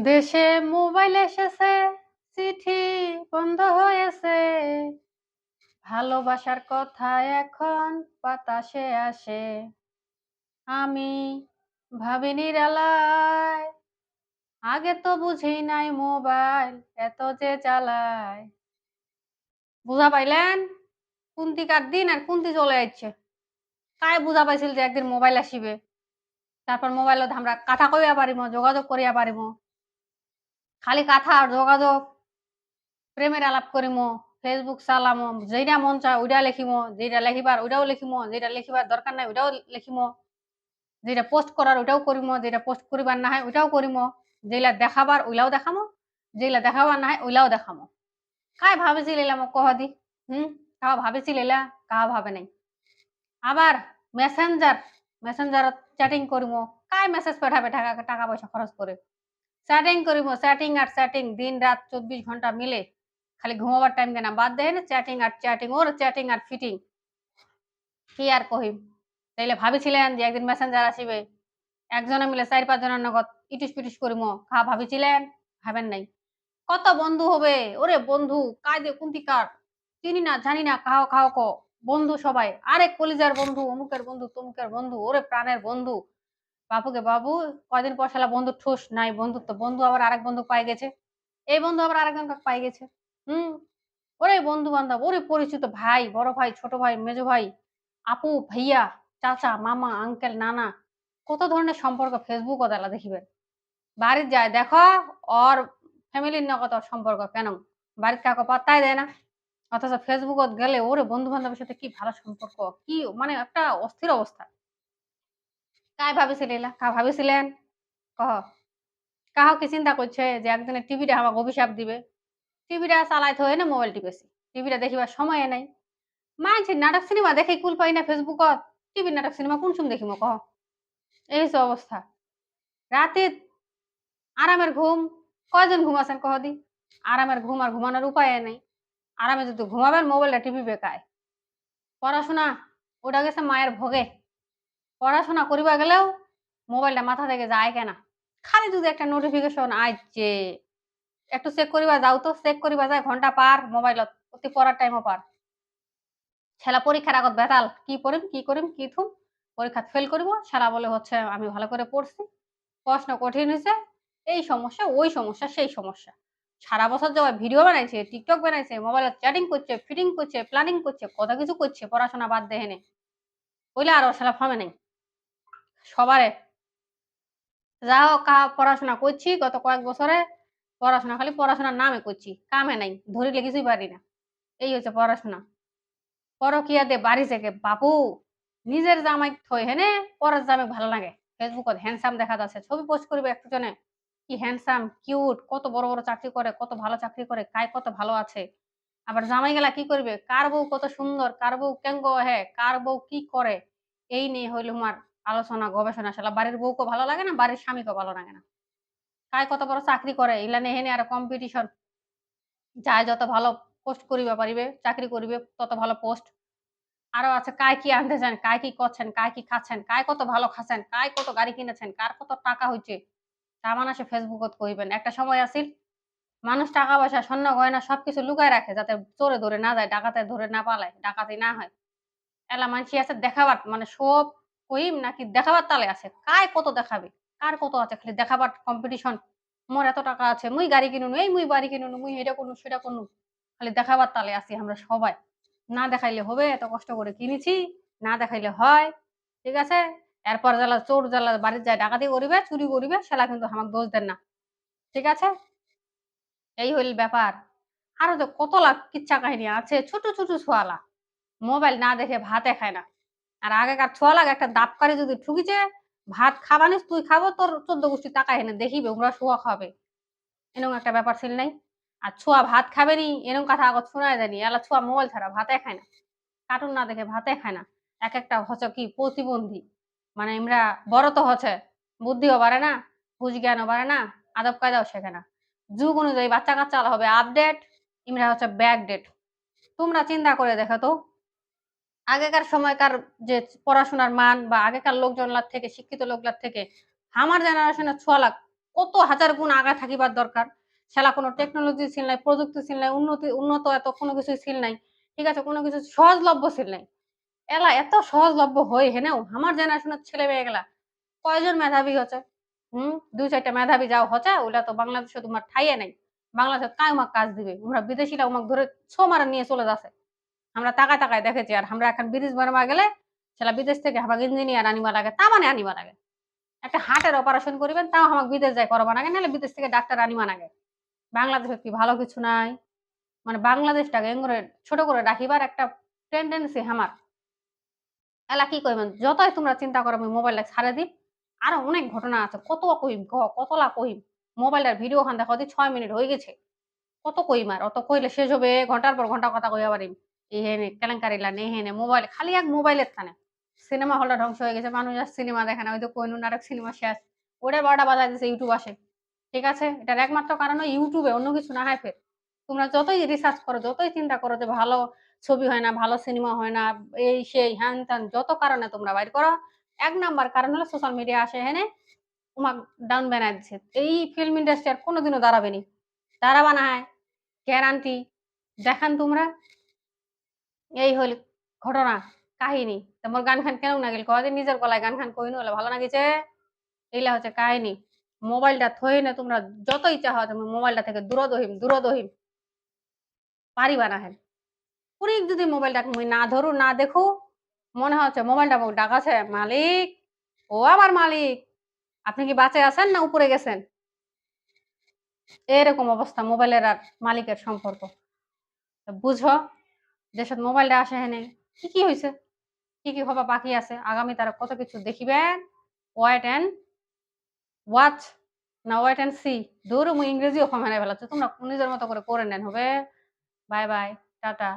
দেশে মোবাইল এসেছে, চিঠি বন্ধ হয়েছে। ভালোবাসার কথা এখন বাতাসে আসে। আমি ভাবি নিরালায় আগে তো বুঝি নাই মোবাইল এত যে চালায় বুঝা পাইলেন? কুন্তি কার দিন আর কুন্তি চলে যাচ্ছে কাই বুঝা পাইছিল যে একদিন মোবাইল আসিবে? তারপর মোবাইলত আমরা কথা কইয়া পারিম যোগাযোগ করিয়া পারিম খালি কথা আর যোগাযোগ, প্রেমের আলাপ করিম ফেসবুক চালামো যেটা মন চায় ওইটা লিখিম যেটা লেখিবার ওইটাও লিখিম যেটা লেখিবার দরকার নাই ওইটাও লিখিম যেটা পোস্ট করার ওইটাও করিম যেটা পোস্ট করিবার না হয় ওইটাও করিম যেগুলা দেখাবার ওইলাও দেখামো যেগুলা দেখাবার না হয় ওইলাও দেখামো। কাই ভাবেছিল এলাম কহ দি, হুম? কাহা ভাবেছিল এলা কাহা ভাবে নাই। আবার মেসেঞ্জার মেসেঞ্জারত চ্যাটিং করিম, কাই মেসেজ পাঠাবে টাকা টাকা পয়সা খরচ করে? চ্যাটিং করিব চ্যাটিং আর চ্যাটিং দিন রাত চব্বিশ ঘণ্টা মিলে। খালি ঘুমাবার টাইম কেনা বাদ দেয় না চ্যাটিং আর চ্যাটিং ওর চ্যাটিং আর ফিটিং কি আর কহিম? তাইলে ভাবিছিলেন যে একদিন মেসেঞ্জার আসিবে। একজনে মিলে চার পাঁচ জনের নগদ ইটিস পিটিস করিম। খা, ভাবিছিলেন? ভাবেন নাই। কত বন্ধু হবে? ওরে বন্ধু, কায়দে কুন্তি কার চিনি না, জানি না, খাও খাও ক বন্ধু সবাই, আরেক কলিজার বন্ধু, অমুকের বন্ধু, তমুকের বন্ধু, ওরে প্রাণের বন্ধু। বাপুকে বাবু, কয়দিন পর শালা বন্ধু ঠোস, নাই বন্ধুত্ব, বন্ধু আবার আরেক বন্ধু পাই গেছে। এই বন্ধু আবার আরেকজন পাই গেছে। হুম, ওরে বন্ধু বান্ধব ওরে পরিচিত ভাই, বড় ভাই, ছোট ভাই, মেজো ভাই, আপু, ভাইয়া, চাচা, মামা, আঙ্কেল, নানা, কত ধরনের সম্পর্ক ফেসবুক দেলা দেখিবেন বাড়ির যায় দেখো, ওর ফ্যামিলির ওর সম্পর্ক কেন? বাড়ির কাকো পাত্তাই দেয় না। অথচ ফেসবুকত গেলে ওরে বন্ধু বান্ধবের সাথে কি ভালো সম্পর্ক, কি মানে একটা অস্থির অবস্থা। কাই ভাবিছিল কা ভাবিছিলেন? কহ। কাহ কি চিন্তা করছে যে একদিনে টিভিটা আমাকে অভিশাপ দিবে? টিভিটা চালাই থয়ে না মোবাইল টিপেছি টিভিটা দেখিবার সময় নাই। মানছি নাটক সিনেমা দেখে কুল পাই না ফেসবুকত টিভির নাটক সিনেমা কোন সময় দেখিম কহ? এই অবস্থা। রাতে আরামের ঘুম। কয়জন ঘুমাছেন কহ দি? আরামের ঘুম আর ঘুমানোর উপায় নাই। আরামে যদি ঘুমাবেন মোবাইলটা টিভি বেকায়। পড়াশোনা, ওটা গেছে মায়ের ভোগে। পড়াশোনা করিবা গেলেও মোবাইলটা মাথা থেকে যায় কেনা। খালি যদি একটা নোটিফিকেশন আইছে একটু চেক করিবা যাও তো চেক করিবা যায়, ঘণ্টা পার, মোবাইলত অতি পড়ার টাইমও পার। ছেলা পরীক্ষার আগত বেতাল, কি করিম কি করিম, কি থুম? পরীক্ষা ফেল করিব ছেলা বলে হচ্ছে আমি ভালো করে পড়ছি। প্রশ্ন কঠিন হয়েছে এই সমস্যা, ওই সমস্যা, সেই সমস্যা। সারা বছর যাওয়া ভিডিও বানাইছে টিকটক বানাইছে মোবাইলে চ্যাটিং করছে ফিটিং করছে প্ল্যানিং করছে, কত কিছু করছে, পড়াশোনা বাদ দেহে দেহেনে ওইলে আর ছেলা ফামে নেই। সবারে। যা হোক পড়াশোনা করছি গত কয়েক বছরে, পড়াশোনা খালি পড়াশোনার নামে করছি, কামে নাই, ধরিলে কিছুই পারি না। এই হচ্ছে পড়াশোনা। পরকিয়া দে বাড়ি থেকে, বাপু, নিজের জামাই থই হেনে পরের জামাই ভালো লাগে। ফেসবুকত হ্যান্ডসাম দেখা যাচ্ছে, ছবি পোস্ট করবে একটু জনে কি হ্যান্ডসাম কিউট কত বড় বড় চাকরি করে, কত ভালো চাকরি করে, কায় কত ভালো আছে। আবার জামাই গেলা কি করবে? কার বউ কত সুন্দর, কার বউ কেঙ্গ হে, কার বউ কি করে? এই নিয়ে হইল আমার আলোচনা, গবেষণা, শালা বাড়ির বউকে ভালো লাগে না, বাড়ির স্বামীকে ভালো লাগে না। কায় কত বড় চাকরি করে ইলানে হেনে আর কম্পিটিশন যায় যত ভালো পোস্ট করিবা পারিবে, চাকরি করিবে, তত ভালো পোস্ট আরও আছে, কায় কি আনতেছেন কায় কি করছেন, কায় কি খাচ্ছেন, কায় কত ভালো খাচ্ছেন, কায় কত গাড়ি কিনেছেন, কার কত টাকা হইছে, তা মানুষ ফেসবুকত কইবেন। একটা সময় আসিল মানুষ টাকা পয়সা, স্বর্ণ গয়না সবকিছু লুকায় রাখে, যাতে চোরে ধরে না যায়, ডাকাতে ধরে না পালায়, ডাকাতি না হয়। এলা মানসি আছে, দেখাবার মানে সব কইম নাকি দেখাবার তালে আছে? কায় কত দেখাবে? কার কত আছে? খালি দেখাবার কম্পিটিশন মোর এত টাকা আছে, মুই গাড়ি কিনুন, এই মুই বাড়ি কিনুন, মুই এটা করুন, সেটা করুন। খালি দেখাবার তালে আছি আমরা সবাই। না দেখাইলে হবে, এত কষ্ট করে কিনেছি, না দেখাইলে হয়, ঠিক আছে? এরপর জ্বালা চোর জ্বালা বাড়ির যায়, ডাকাতি করিবে, চুরি করিবে সেটা কিন্তু আমাকে দোষ দেন না। ঠিক আছে? এই হইল ব্যাপার। আরও তো কত লাখ কিচ্ছা কাহিনী আছে, ছোট ছোট ছোয়ালা। মোবাইল না দেখে ভাতে খায় না। আর আগেকার ছোয়া লাগে একটা দাপকারি যদি ঠুকিছে, ভাত খাবানিস, তুই খাব, তোর চোদ্দ গোষ্ঠী টাকা এনে দেখিবে ওরা শোয়া খাবে। এরকম একটা ব্যাপার ছিল নাই। আর ছোয়া ভাত খাবে নি, এরকম কথা আগত শোনায় দেয়নি এলা ছোয়া মোবাইল ছাড়া ভাতে খায় না। কার্টুন না দেখে ভাতে খায় না। এক একটা হচ্ছে কি প্রতিবন্ধী। মানে আমরা বড় তো হচ্ছে, বুদ্ধিও বাড়ে না, বুঝ জ্ঞানও বাড়ে না, আদব কায়দাও শেখে না। যুগ অনুযায়ী বাচ্চা কাচ্চা হবে আপডেট ইমরা হচ্ছে ব্যাকডেট তোমরা চিন্তা করে দেখো তো আগেকার সময়কার যে পড়াশোনার মান বা আগেকার লোকজনলার থেকে, শিক্ষিত লোকলার থেকে, আমার জেনারেশনের ছোয়া লাখ কত হাজার গুণ আগা থাকিবার দরকার। সেলা কোনো টেকনোলজি ছিল নাই, প্রযুক্তি ছিল নাই, উন্নতি, উন্নত এত কোনো কিছু ছিল নাই, ঠিক আছে? কোনো কিছু সহজলভ্য ছিল নাই। এলা, এত সহজলভ্য হয়ে হেনেও আমার জেনারেশনের ছেলে মেয়ে গেলা, কয়জন মেধাবী হচ্ছে? হুম? দুই চারটা মেধাবী যাও হচ্ছে ওটা তো বাংলাদেশে তোমার ঠাইয়ে নাই। বাংলাদেশে উমাক কাজ দিবে আমরা বিদেশিরা উমাক ধরে ছ মারা নিয়ে চলে যাচ্ছে। আমরা টাকায় টাকায় দেখেছি আর আমরা এখন ব্রিজ বানাবা গেলে সেটা বিদেশ থেকে আমাকে ইঞ্জিনিয়ার আনিবা লাগে তা মানে আনিবা লাগে একটা হার্টের অপারেশন করিবেন, তাও আমাকে বিদেশ যায় করবা নাগে নাহলে বিদেশ থেকে ডাক্তার আনিবা নাগে বাংলাদেশে কি ভালো কিছু নাই? মানে বাংলাদেশটাকে এঙ্গরে ছোট করে রাখিবার একটা টেন্ডেন্সি আমার। এলা কি কইবেন, যতই তোমরা চিন্তা করো, আমি মোবাইলটা ছাড়ে দিই। আরও অনেক ঘটনা আছে, কত কইম গ কতলা কইম। মোবাইলের ভিডিও খান দেখো ছয় মিনিট হয়ে গেছে। কত কইম আর, অত কইলে শেষ হবে, ঘণ্টার পর ঘণ্টা কথা কইয়া পারিম এই কেলেঙ্কারি লানে হেনে মোবাইল, খালি এক মোবাইলের থানে। সিনেমা হলটা ধ্বংস হয়ে গেছে, মানুষ আর সিনেমা দেখে না। ওই তো কইনু নাটক সিনেমা শেষ। ওটা বারোটা বাজায় দিছে ইউটিউব আসে। ঠিক আছে? এটার একমাত্র কারণ ইউটিউবে অন্য কিছু না হয় ফের। তোমরা যতই রিসার্চ করো, যতই চিন্তা করো যে ভালো ছবি হয় না, ভালো সিনেমা হয় না, এই সেই হ্যান ত্যান, যত কারণে তোমরা বাইর করো, এক নাম্বার কারণ হলো সোশ্যাল মিডিয়া আসে হেনে তোমাক ডাউন বানায় দিচ্ছে এই ফিল্ম ইন্ডাস্ট্রি আর কোনোদিনও দাঁড়াবে নি। দাঁড়াবা না হয়। গ্যারান্টি দেখান তোমরা। এই হল ঘটনা, কাহিনী। তোমার গান খান কেন না গেল? কদিন নিজের গলায় গান খান কইনু, হলে ভালো লাগিছে এইলা হচ্ছে কাহিনী। মোবাইলটা থই না, তোমরা যত ইচ্ছা হয় তুমি মোবাইলটা থেকে দূরত হইম দূরত হইম পারিবা না হেন। পুরিক যদি মোবাইলটা মুই না ধরু, না দেখু, মনে হচ্ছে মোবাইলটা ডাকাছে। মালিক, ও আমার মালিক, আপনি কি বাঁচে আছেন না উপরে গেছেন? এরকম অবস্থা মোবাইলের আর মালিকের সম্পর্ক। তো দেশত মোবাইলটা আসে হেনে, কি কি হয়েছে কি কি হবা বাকি আছে? আগামী তারা কত কিছু দেখিবেন? ওয়াইট অ্যান্ড ওয়াচ না ওয়াইট অ্যান্ড সি ধরো মুই ইংরেজিও ফর্ম ফেলাচ্ছি, তোমরা নিজের মতো করে করে নেন, হবে? Bye bye tata.